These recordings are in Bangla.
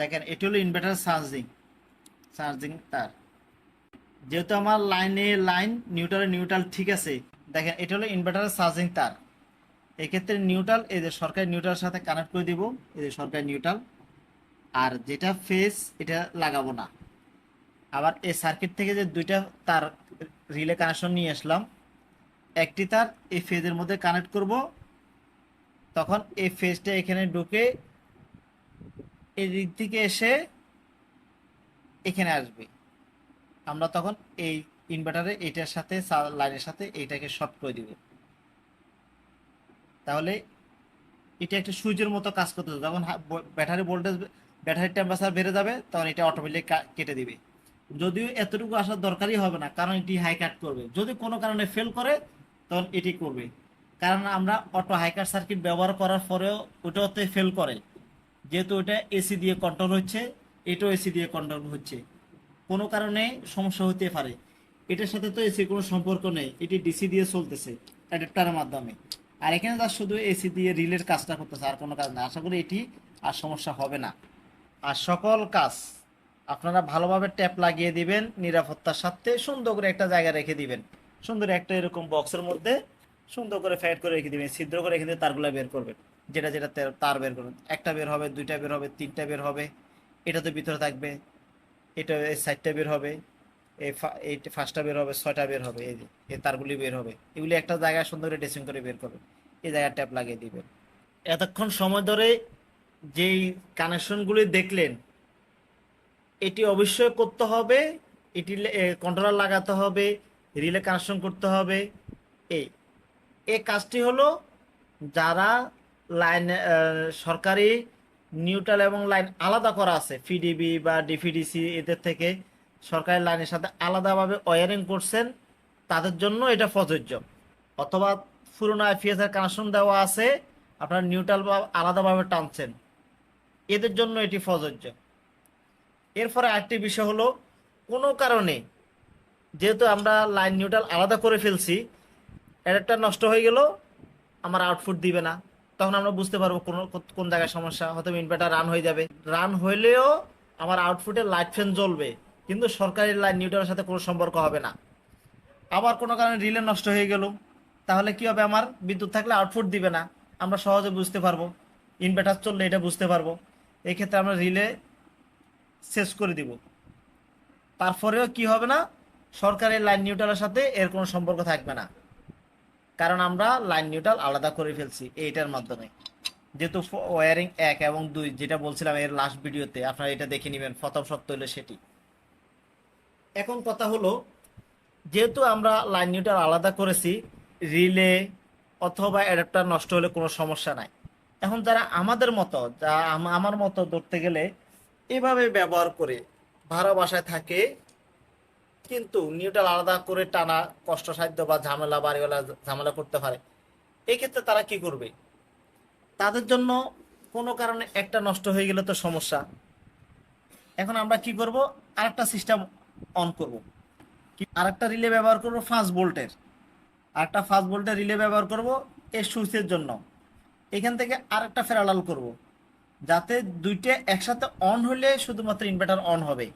দেখেন, এটি হলো ইনভার্টার চার্জিং চার্জিং তার। যেহেতু আমার লাইনে লাইন নিউট্রালে নিউট্রাল ঠিক আছে, দেখেন, এটা হলো ইনভার্টারের চার্জিং তার। এক্ষেত্রে নিউট্রাল এই যে সরকারি নিউট্রালের সাথে কানেক্ট করে দিব, এই যে সরকারি নিউট্রাল আর যেটা ফেস এটা লাগাবো না। আবার এই সার্কিট থেকে যে দুইটা তার রিলে কানেকশন নিয়ে আসলাম, একটি তার এই ফেজের মধ্যে কানেক্ট করব, তখন এই ফেজটা এখানে ঢুকে এই দিক থেকে এসে এখানে আসবে। আমরা তখন এই ইনভার্টারে এটার সাথে লাইনের সাথে এইটাকে শর্ট করে দিব। তাহলে এটা একটা সুইচের মতো কাজ করতে যখন ব্যাটারি ভোল্টেজ ব্যাটারির টেম্পারেচার বেড়ে যাবে, তখন এটা অটোমেটিক কেটে দিবে। যদিও এতটুকু আসার দরকারই হবে না, কারণ এটি হাই কাট করবে। যদি কোনো কারণে ফেল করে, তখন এটি করবে। কারণ আমরা অটো হাই কাট সার্কিট ব্যবহার করার পরেও ওটাতে ফেল করে। যেহেতু এটা এসি দিয়ে কন্ট্রোল হচ্ছে, এটাও এসি দিয়ে কন্ট্রোল হচ্ছে। কোনো কারণে সমস্যা হতে পারে। এটার সাথে তো এসি কোনো সম্পর্ক নেই, এটি ডিসি দিয়ে চলতেছে অ্যাডাপ্টারের মাধ্যমে। আর এখানে তার শুধু এসি দিয়ে রিলের কাজটা করতেছে, আর কোনো কাজ না আশা করি এটি আর সমস্যা হবে না। আর সকল কাজ আপনারা ভালোভাবে ট্যাপ লাগিয়ে দিবেন, নিরাপত্তার সাথে সুন্দর করে একটা জায়গা রেখে দিবেন। সুন্দর একটা এরকম বক্সের মধ্যে সুন্দর করে ফ্যাট করে রেখে দিবেন, ছিদ্র করে রেখে দিয়ে তারগুলো বের করবেন। যেটা যেটা তার বের করবেন। একটা বের হবে, দুইটা বের হবে, তিনটা বের হবে। এটা তো ভিতরে থাকবে। এটা এই সাইডটা বের হবে, এই এই ফার্স্টটা বের হবে, ছয়টা বের হবে, এই এই তারগুলি বের হবে। এগুলি একটা জায়গায় সুন্দর করে ড্রেসিং করে বের করবেন। এই জায়গায় ট্যাপ লাগিয়ে দিবেন। এতক্ষণ সময় ধরে যেই কানেকশনগুলি দেখলেন, এটি অবশ্যই করতে হবে, এটি কন্ট্রোলার লাগাতে হবে রিলে কানেকশন করতে হবে, এই। এই কাজটি হলো যারা লাইন সরকারি নিউট্রাল এবং লাইন আলাদা করা আছে ফিডিবি বা ডিফিডিসি এদের থেকে সরকারি লাইনের সাথে আলাদাভাবে ওয়ারিং করছেন, তাদের জন্য এটা প্রযোজ্য। অথবা পুরোনো আইপিএস এর কানেকশন দেওয়া আছে, আপনার নিউট্রাল বা আলাদাভাবে টানছেন, এদের জন্য এটি প্রযোজ্য। এরপরে আরেকটি বিষয় হলো, কোনো কারণে যেহেতু আমরা লাইন নিউট্রাল আলাদা করে ফেলছি অ্যাডাপ্টার নষ্ট হয়ে গেল, আমার আউটপুট দিবে না। তখন আমরা বুঝতে পারব কোন কোন জায়গায় সমস্যা, হয়তো ইনভার্টার রান হয়ে যাবে। রান হইলেও আমার আউটপুটে লাইট ফ্যান জ্বলবে, কিন্তু সরকারি লাইন নিউট্রালের সাথে কোনো সম্পর্ক হবে না। আবার কোনো কারণে রিলে নষ্ট হয়ে গেল, তাহলে কি হবে আমার? বিদ্যুৎ থাকলে আউটপুট দিবে না। আমরা সহজে বুঝতে পারব ইনভার্টার চললে এটা বুঝতে পারব। এই ক্ষেত্রে আমরা রিলে শেষ করে দিব। তারপরেও কি হবে না? সরকারি লাইন নিউট্রালের সাথে এর কোনো সম্পর্ক থাকবে না। কারণ আমরা লাইন নিউট্রাল আলাদা করে ফেলছি এইটার মাধ্যমে। যেহেতু ওয়ারিং এক এবং দুই, যেটা বলছিলাম এর লাস্ট ভিডিওতে আপনারা এটা দেখে নেবেন, প্রথম সত্য হলো সেটি। এখন কথা হলো, যেহেতু আমরা লাইন নিউট্রাল আলাদা করেছি রিলে অথবা অ্যাডাপ্টার নষ্ট হলে কোনো সমস্যা নাই। এখন যারা আমাদের মতো, যা আমার মতো ধরতে গেলে, এভাবে ব্যবহার করে ভাড়া বাসায় থাকে কিন্তু নিউট্রাল আলাদা করে টানা কষ্টসাধ্য বা ঝামেলা, বাড়িওয়ালা ঝামেলা করতে পারে। এই ক্ষেত্রে তারা কি করবে? তাদের জন্য কোনো কারণে একটা নষ্ট হয়ে গেলে তো সমস্যা। এখন আমরা কি করব? আরেকটা সিস্টেম অন করব। কি আরেকটা রিলে ব্যবহার করব ফাস্ট ভোল্টের আরেকটা ফাস্ট ভোল্টের রিলে ব্যবহার করব এই সুইচের জন্য। এখান থেকে আরেকটা ফেরালাল করব। যাতে দুইটা একসাথে অন হলে শুধুমাত্র ইনভার্টার অন হবে।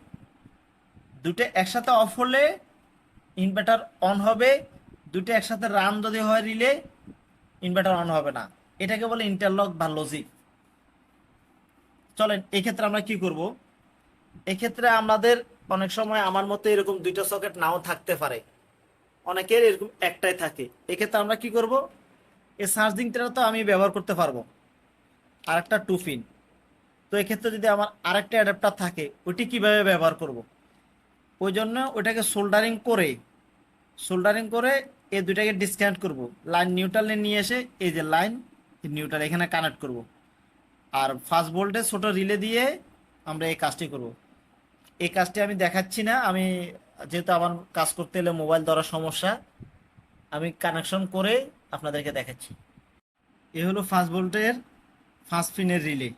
দুটো একসাথে অফ হলে ইনভার্টার অন হবে দুটো একসাথে রান যদি হয় রিলে ইনভার্টার অন হবে না। এটাকে বলে ইন্টারলক বা লজিক চলেন, এক্ষেত্রে আমরা কি করব? এক্ষেত্রে আমাদের অনেক সময় আমার মতো এরকম দুইটা সকেট নাও থাকতে পারে। অনেকের এরকম একটাই থাকে। এক্ষেত্রে আমরা কি করব? এই চার্জিংটা তো আমি ব্যবহার করতে পারব। আর একটা টু পিন তো এক্ষেত্রে যদি আমার আরেকটা অ্যাডাপ্টার থাকে ওইটি কীভাবে ব্যবহার করব? ওই জন্য ওইটাকে সোল্ডারিং করে সোল্ডারিং করে এই দুইটাকে ডিসকানেক্ট করব। লাইন নিউট্রালে নিয়ে এসে এই যে লাইন নিউট্রাল এখানে কানেক্ট করব। আর ফার্স্ট ভোল্টে ছোটো রিলে দিয়ে আমরা এই কাজটি করব। এই কাজটি আমি দেখাচ্ছি না, আমি যেহেতু আমার কাজ করতে এলে মোবাইল ধরার সমস্যা, আমি কানেকশন করে আপনাদেরকে দেখাচ্ছি। এ হলো ফার্স্ট ভোল্টের ফার্স্ট পিনের রিলে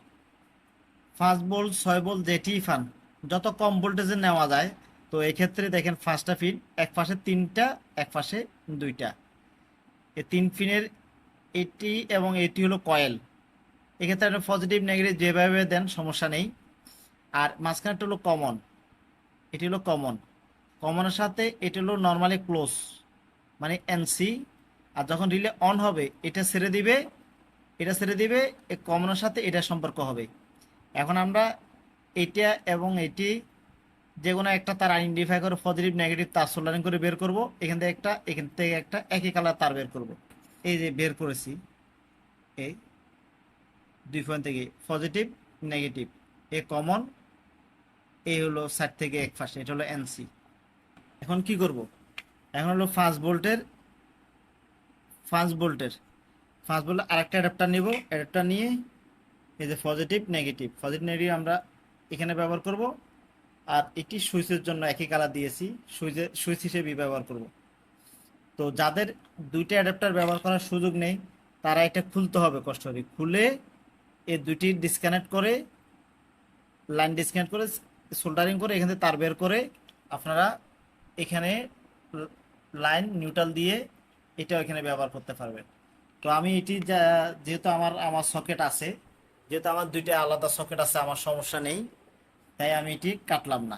ফার্স্ট বোল্ট ছয় বোল্ট যেটি ফান যত কম ভোল্টেজে নেওয়া যায় তো এক্ষেত্রে দেখেন ফার্স্টটা ফিন এক পাশে তিনটা, এক পাশে দুইটা। এই তিন ফিনের এটি এবং এটি হলো কয়েল এক্ষেত্রে আপনি পজিটিভ নেগেটিভ যেভাবে দেন, সমস্যা নেই। আর মাঝখানেরটা হলো কমন এটি হলো কমন কমনের সাথে এটি হলো নর্মালি ক্লোজ মানে এনসি আর যখন রিলে অন হবে, এটা ছেড়ে দিবে, এটা ছেড়ে দিবে কমনের সাথে এটা সম্পর্ক হবে। এখন আমরা এটা এবং এটি যে কোনো একটা তার আইডেন্টিফাই করে পজিটিভ নেগেটিভ তার সোল্ডারিং করে বের করব। এখান থেকে একটা, এখান থেকে একটা, একই কালার তার বের করব। এই যে বের করেছি, এই দুই পয়েন্ট থেকে পজিটিভ নেগেটিভ এ কমন এই হলো সাইড থেকে এক পাশে, এটা হলো এনসি এখন কি করব? এখন হলো ফার্স্ট বোল্টের ফার্স্ট বোল্টের ফার্স্ট বোল্টের আরেকটা অ্যাডাপ্টার নিব। অ্যাডাপ্টার নিয়ে এই যে পজিটিভ নেগেটিভ পজিটিভ নেগেটিভ আমরা এখানে ব্যবহার করব। আর এটি সুইচের জন্য একই কালার দিয়েছি, সুইচে, সুইচ হিসেবে ব্যবহার করব। তো যাদের দুইটা অ্যাডাপ্টার ব্যবহার করার সুযোগ নেই, তারা এটা খুলতে হবে কষ্ট করে খুলে এই দুইটি ডিসকানেক্ট করে লাইন ডিসকানেক্ট করে সোল্ডারিং করে, এখান থেকে তার বের করে আপনারা এখানে লাইন নিউট্রাল দিয়ে এটাও এখানে ব্যবহার করতে পারবেন। তো আমি এটি যেহেতু আমার আমার সকেট আছে, যেহেতু আমার দুইটা আলাদা সকেট আছে, আমার সমস্যা নেই। তাই আমি এটি কাটলাম না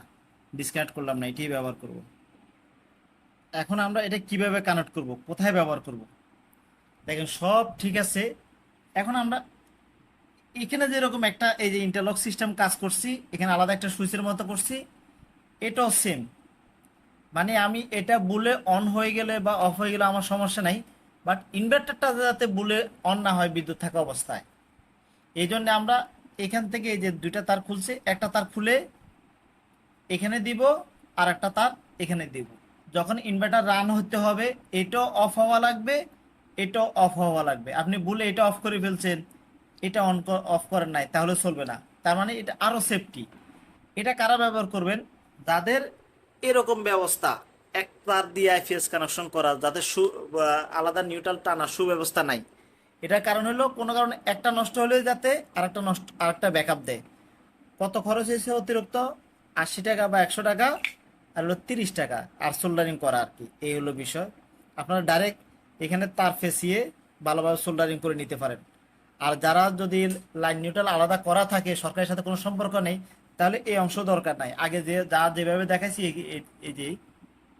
ডিসকানেক্ট করলাম না এটি ব্যবহার করব। এখন আমরা এটা কীভাবে কানেক্ট করব, কোথায় ব্যবহার করব? দেখেন সব ঠিক আছে। এখন আমরা এখানে যেরকম একটা এই যে ইন্টারলক সিস্টেম কাজ করছি, এখানে আলাদা একটা সুইচের মতো করছি, এটাও সেম মানে আমি এটা বুলে অন হয়ে গেলে বা অফ হয়ে গেলে আমার সমস্যা নাই বাট ইনভার্টারটা যাতে বুলে অন না হয় বিদ্যুৎ থাকা অবস্থায়। এই জন্য আমরা এখান থেকে এই যে দুইটা তার খুলছে, একটা তার খুলে এখানে দিব আর একটা তার এখানে দিব। যখন ইনভার্টার রান হতে হবে, এটাও অফ হওয়া লাগবে, এটাও অফ হওয়া লাগবে। আপনি বলে এটা অফ করে ফেলছেন, এটা অন অফ করেন নাই, তাহলে চলবে না। তার মানে এটা আরও সেফটি এটা কারা ব্যবহার করবেন? যাদের এরকম ব্যবস্থা, এক তার দিয়ে আইপিএস কানেকশন করা, যাদের সু আলাদা নিউট্রাল টানা সুব্যবস্থা নাই এটার কারণ হলো, কোনো কারণে একটা নষ্ট হলে যাতে আরেকটা নষ্ট, আরেকটা ব্যাকআপ দেয়। কত খরচ হয়েছে অতিরিক্ত? আশি টাকা বা একশো টাকা, আর হলো তিরিশ টাকা, আর সোল্ডারিং করা আর কি। এই হলো বিষয়। আপনারা ডাইরেক্ট এখানে তার ফেসিয়ে ভালোভাবে সোল্ডারিং করে নিতে পারেন। আর যারা যদি লাইন নিউট্রাল আলাদা করা থাকে, সরকারের সাথে কোনো সম্পর্ক নেই, তাহলে এই অংশ দরকার নাই। আগে যে, যা যেভাবে দেখাইছি এই- যে,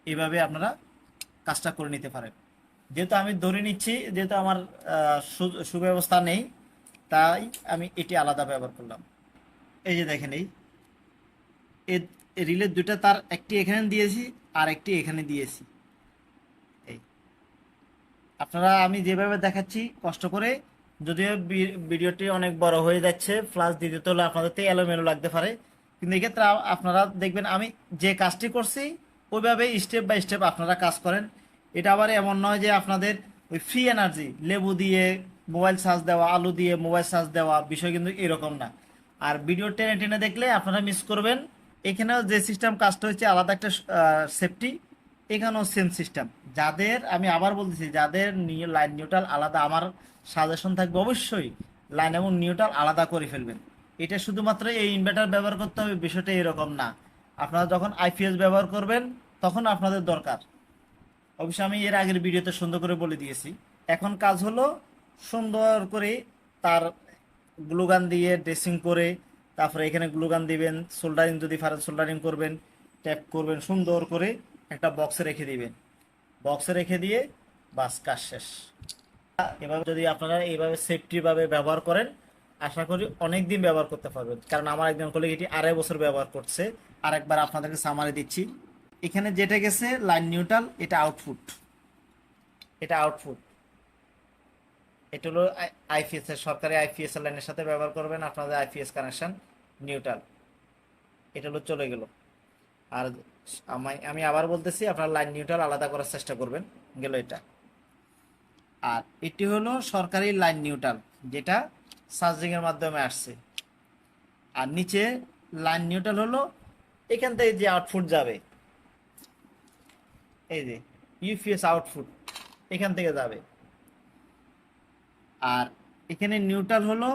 এইভাবে আপনারা কাজটা করে নিতে পারেন। যেহেতু আমি ধরে নিচ্ছি, যেহেতু আমার সুব্যবস্থা নেই, তাই আমি এটি আলাদা ব্যবহার করলাম। এই যে দেখেন এই রিলের দুটো তার, একটি এখানে দিয়েছি আর একটি এখানে দিয়েছি। এই, আপনারা, আমি যেভাবে দেখাচ্ছি, কষ্ট করে, যদিও ভিডিওটি অনেক বড় হয়ে যাচ্ছে প্লাস দ্বিতীয়ত হলে আপনাদের তো এলোমেলো লাগতে পারে, কিন্তু এক্ষেত্রে আপনারা দেখবেন আমি যে কাজটি করছি, ওইভাবে স্টেপ বাই স্টেপ আপনারা কাজ করেন। এটা আবার এমন নয় যে আপনাদের ওই ফ্রি এনার্জি লেবু দিয়ে মোবাইল চার্জ দেওয়া, আলু দিয়ে মোবাইল চার্জ দেওয়া, বিষয় কিন্তু এরকম না। আর ভিডিও টেনে টেনে দেখলে আপনারা মিস করবেন, এখানেও যে সিস্টেম কাজটা হচ্ছে আলাদা একটা সেফটি এখানেও সেম সিস্টেম যাদের, আমি আবার বলতেছি, যাদের লাইন নিউট্রাল আলাদা, আমার সাজেশন থাকবে অবশ্যই লাইন এবং নিউট্রাল আলাদা করে ফেলবেন। এটা শুধুমাত্র এই ইনভার্টার ব্যবহার করতে হবে, বিষয়টা এরকম না। আপনারা যখন আইপিএস ব্যবহার করবেন, তখন আপনাদের দরকার। অবশ্যই আমি এর আগের ভিডিওতে সুন্দর করে বলে দিয়েছি। এখন কাজ হলো সুন্দর করে তার গ্লুগান দিয়ে ড্রেসিং করে, তারপরে এখানে গ্লুগান দিবেন, সোল্ডারিং যদি পারেন সোল্ডারিং করবেন, ট্যাপ করবেন, সুন্দর করে একটা বক্সে রেখে দিবেন। বক্সে রেখে দিয়ে বাস কাজ শেষ। এভাবে যদি আপনারা এইভাবে সেফটিভাবে ব্যবহার করেন, আশা করি অনেক দিন ব্যবহার করতে পারবেন। কারণ আমার একজন কলিগ এটি আড়াই বছর ব্যবহার করছে। আর একবার আপনাদেরকে সামারে দিচ্ছি। এখানে যেটা গেছে লাইন নিউট্রাল এটা আউটপুট এটা আউটপুট এটা হলো আইপিএস এর, সরকারি আইপিএস লাইনের সাথে ব্যবহার করবেন, আপনাদের আইপিএস কানেকশন নিউট্রাল এটা হলো চলে গেল। আর আমি আবার বলতেছি, আপনারা লাইন নিউট্রাল আলাদা করার চেষ্টা করবেন, গেল এটা। আর এটি হলো সরকারি লাইন নিউট্রাল যেটা চার্জিং এর মাধ্যমে আসছে। আর নিচে লাইন নিউট্রাল হলো, এখান থেকে যে আউটপুট যাবে এই যে ইউপিএস আউটপুট এখান থেকে যাবে। আর এখানে নিউট্রাল হলো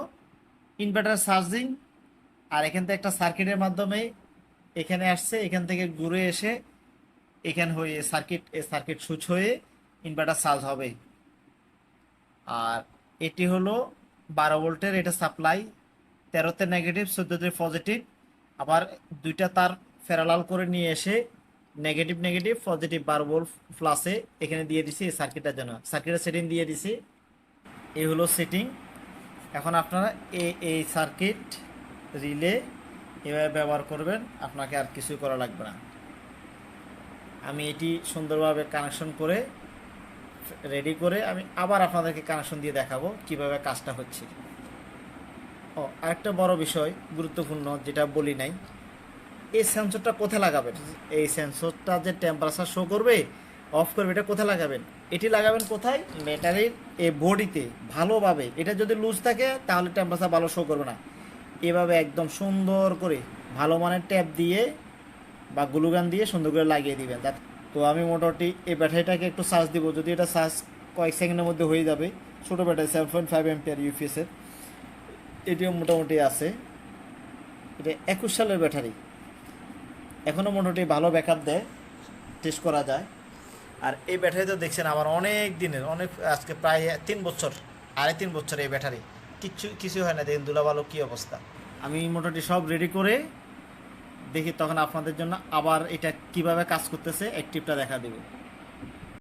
ইনভার্টার চার্জিং আর এখান থেকে একটা সার্কিটের মাধ্যমে এখানে আসছে, এখান থেকে ঘুরে এসে এখান হয়ে সার্কিট এ সার্কিট সুইচ হয়ে ইনভার্টার চার্জ হবে। আর এটি হলো বারো ভোল্টের এটা সাপ্লাই তেরোতে নেগেটিভ চোদ্দোতে পজিটিভ আবার দুইটা তার প্যারালাল করে নিয়ে এসে নেগেটিভ নেগেটিভ পজিটিভ বারবল প্লাসে এখানে দিয়ে দিছি এই সার্কিটটার জন্য। সার্কিটের সেটিং দিয়ে দিছি। এই হলো সেটিং এখন আপনারা এই এই সার্কিট রিলে এভাবে ব্যবহার করবেন, আপনাকে আর কিছুই করা লাগবে না। আমি এটি সুন্দরভাবে কানেকশন করে রেডি করে আমি আবার আপনাদেরকে কানেকশন দিয়ে দেখাবো কীভাবে কাজটা হচ্ছে। ও, আরেকটা বড় বিষয় গুরুত্বপূর্ণ যেটা বলি নাই এই সেন্সরটা কোথায় লাগাবেন? এই সেন্সরটা যে টেম্পারেচার শো করবে অফ করবে, এটা কোথায় লাগাবেন? এটি লাগাবেন কোথায়? ব্যাটারির এই বডিতে। ভালোভাবে। এটা যদি লুজ থাকে, তাহলে টেম্পারেচার ভালো শো করবে না। এভাবে একদম সুন্দর করে ভালো মানের ট্যাপ দিয়ে বা গ্লুগান দিয়ে সুন্দর করে লাগিয়ে দিবেন। তো আমি মোটামুটি এই ব্যাটারিটাকে একটু চার্জ দিব। যদি এটা চার্জ কয়েক সেকেন্ডের মধ্যে হয়ে যাবে, ছোটো ব্যাটারি সেভেন পয়েন্ট ফাইভ এমপিআর ইউপিএসের এটিও মোটামুটি আছে। এটা একুশ সালের ব্যাটারি এখনও মোটামুটি ভালো ব্যাকআপ দেয় টেস্ট করা যায়। আর এই ব্যাটারি তো দেখছেন আমার অনেক দিনের, অনেক আজকে প্রায় তিন বছর, আড়াই তিন বছর এই ব্যাটারি কিচ্ছু কিছু হয় না, দেখেন দুলাবালো কী অবস্থা। আমি মোটামুটি সব রেডি করে দেখি তখন আপনাদের জন্য আবার এটা কীভাবে কাজ করতেছে অ্যাক্টিভটা দেখা দেবে।